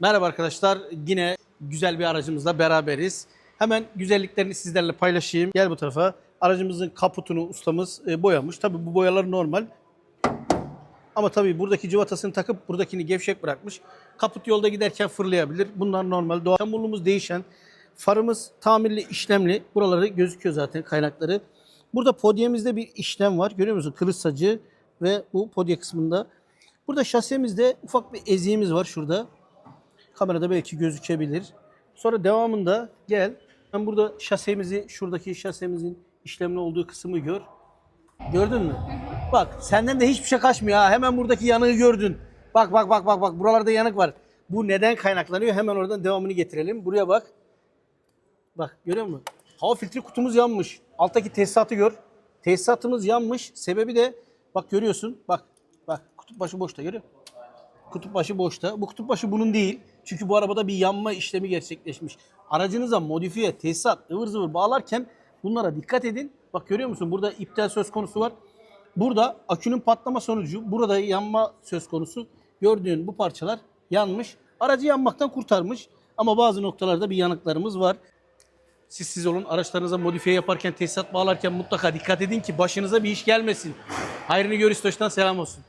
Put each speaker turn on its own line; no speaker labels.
Merhaba arkadaşlar. Yine güzel bir aracımızla beraberiz. Hemen güzelliklerini sizlerle paylaşayım. Gel bu tarafa. Aracımızın kaputunu ustamız e, boyamış. Tabii bu boyalar normal. Ama tabii buradaki cıvatasını takıp buradakini gevşek bırakmış. Kaput yolda giderken fırlayabilir. Bunlar normal. Doğal. Çamurluğumuz değişen. Farımız tamirli, işlemli. Buraları gözüküyor zaten kaynakları. Burada podyemizde bir işlem var. Görüyor musun? Kılıç sacı ve bu podye kısmında. Burada şasemizde ufak bir eziğimiz var şurada. Kamerada belki gözükebilir. Sonra devamında gel. Ben burada şasemizi, şuradaki şasemizin işlemli olduğu kısmı gör. Gördün mü? Bak senden de hiçbir şey kaçmıyor ha. Hemen buradaki yanığı gördün. Bak bak bak bak bak buralarda yanık var. Bu neden kaynaklanıyor? Hemen oradan devamını getirelim. Buraya bak. Bak görüyor musun? Hava filtre kutumuz yanmış. Alttaki tesisatı gör. Tesisatımız yanmış. Sebebi de bak görüyorsun. Bak bak kutup başı boşta görüyor musun? Kutup başı boşta. Bu kutup başı bunun değil. Çünkü bu arabada bir yanma işlemi gerçekleşmiş. Aracınıza modifiye, tesisat, ıvır zıvır bağlarken bunlara dikkat edin. Bak görüyor musun? Burada iptal söz konusu var. Burada akünün patlama sonucu, burada yanma söz konusu. Gördüğün bu parçalar yanmış. Aracı yanmaktan kurtarmış. Ama bazı noktalarda bir yanıklarımız var. Siz siz olun. Araçlarınıza modifiye yaparken, tesisat bağlarken mutlaka dikkat edin ki başınıza bir iş gelmesin. Hayrını gör İstoç'tan selam olsun.